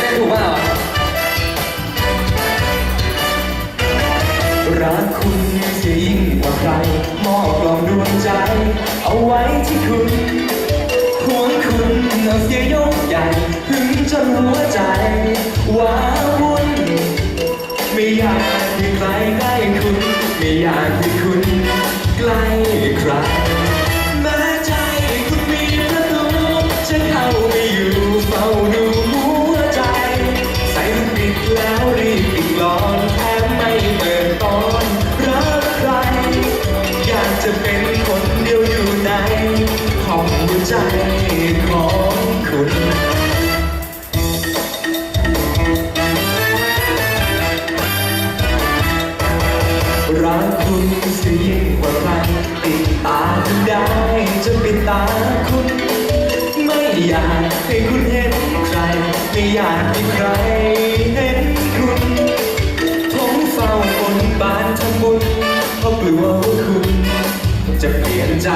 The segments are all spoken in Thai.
เต้นถูกเปล่ารักคุณจะยิ่งกว่าใคร มอบกล่องดวงใจ เอาไว้ที่คุณหวงคุณเอาเสียยกใหญ่หึงจนหัวใจว้าวุ่นไม่อยากให้ใครใกล้คุณ ไม่อยากให้คุณ ใกล้ใคร คุณเสียยิ่งกว่าใครติดตาคุณได้จะปิดตาคุณ ไม่อยากให้คุณเห็นใคร ไม่อยากให้ใครเห็นคุณผมเฝ้าบนบานทำบุญเพราะกลัวว่าคุณ จะเปลี่ยนใจ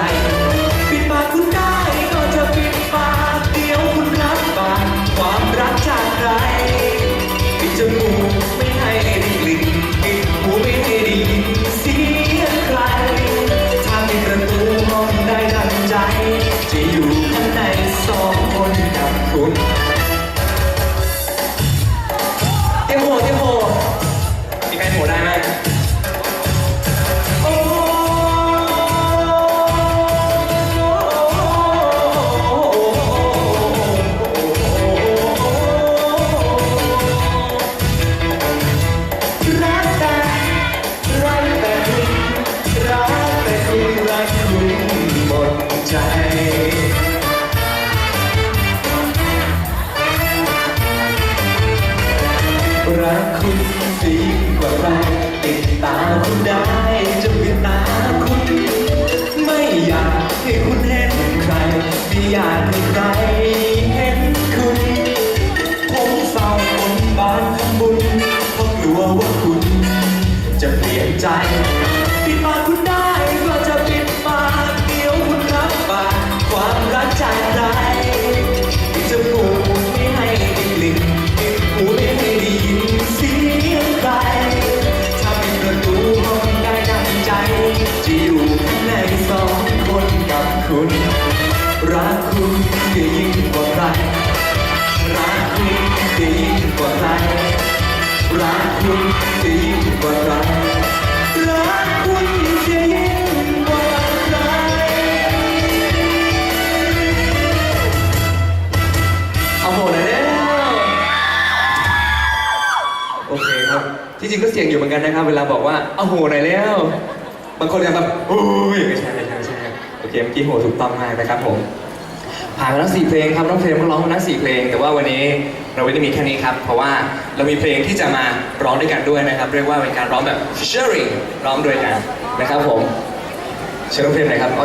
รักคุณสีกว่าใครติดตาคุณได้จะปิดตาคุณ ไม่อยากให้คุณเห็นใครไม่อยากให้ใครเห็นคุณ ผมเศร้าบนบ้านบุญเพราะกลัวว่าคุณ จะเปลี่ยนใจ คุณจะยิ่งกว่าใครรักคุณจะยิ่งกว่าใครเอาโหเลยแล้วโอเคครับที่จริงก็เสียงอยู่เหมือนกันนะครับเวลาบอกว่าเอาโหหน่อยแล้ว บางคนยังแบบโอ้ยไม่ใช่ไม่ใช่ไม่ใช่โอเคเมื่อกี้โหถูกต้องมากนะครับผมผ่านมาแล้วสี่เพลงครับน้องเพลงก็ร้องมาแล้วสี่เพลง แต่ว่าวันนี้ เราไม่ได้มีแค่นี้ครับ เพราะว่าเรามีเพลงที่จะมาร้องด้วยกันด้วยนะครับ เรียกว่าเป็นการร้องแบบ sharing ร้องด้วยกันนะครับผมเชิญร้องเพลงหน่อยครับ